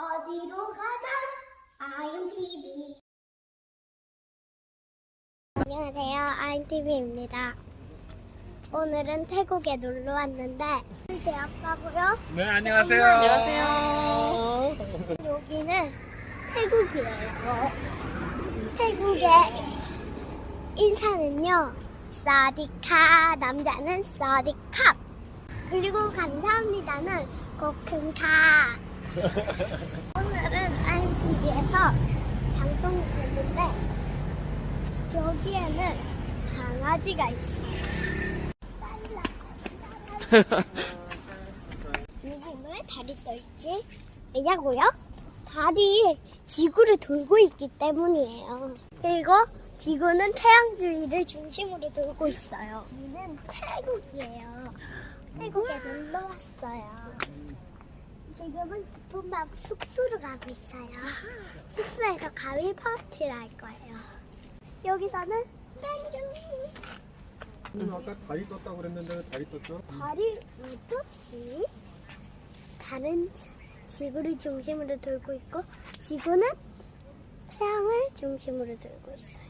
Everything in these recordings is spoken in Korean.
어디로 가나? 아임TV. 안녕하세요. 아임TV입니다. 오늘은 태국에 놀러 왔는데 제 아빠고요. 네, 안녕하세요. 안녕하세요. 여기는 태국이에요. 태국의 인사는요. 사디카 남자는 사디캅 그리고 감사합니다는 고큰카 오늘은 IMTV에서 방송을 했는데 저기에는 강아지가 있어요. 여기 왜 다리 떠있지? 왜냐고요? 달이 지구를 돌고 있기 때문이에요. 그리고 지구는 태양 주위를 중심으로 돌고 있어요. 우리는 태국이에요. 태국에 놀러 왔어요. 지금은 깊은 밤 숙소로 가고 있어요. 숙소에서 가위 파티를 할 거예요. 여기서는 뺑겨 음, 아까 다리 떴다고 그랬는데 다리 떴죠? 달이 왜 떴지? 달은 지구를 중심으로 돌고 있고 지구는 태양을 중심으로 돌고 있어요.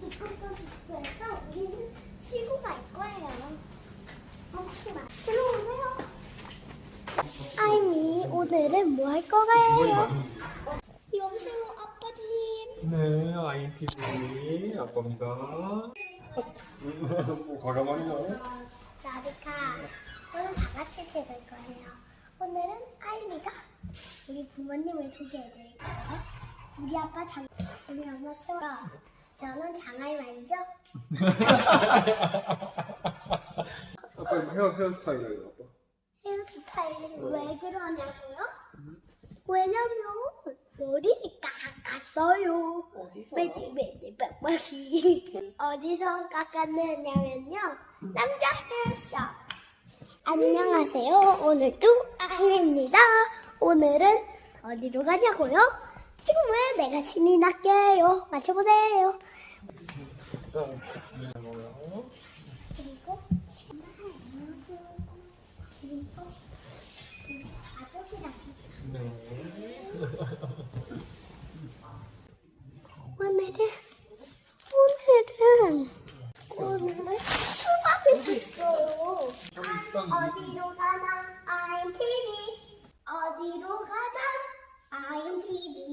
지구에서 우리는 지구가 갈 거예요. 혹시 마 들어오세요. 아이미 오늘은 뭐 할 거예요? 여보세요 아빠님. 네, INTV 아빠입니다. 뭐 과감하네요. 라디카 오늘 다 같이 찍을 거예요. 오늘은 아이미가 우리 부모님을 소개해드릴 거예요. 우리 아빠 장, 우리 엄마 또 저는 장아이 말죠? 아빠 헤어 헤어스타일이에요, 아빠. 헤어스타일을 왜 그러냐고요? 왜냐면 머리를 깎았어요. 어디서? 매디 매디 빡빡이 어디서 깎았느냐면요 남자 헤어샵 안녕하세요 오늘도 아임입니다 오늘은 어디로 가냐고요? 지금 왜 내가 신이 났게요 맞춰보세요. 오늘은 오늘은 수박을 줬어요. 어디로 가나 I'm TV. 어디로 가나 I'm TV.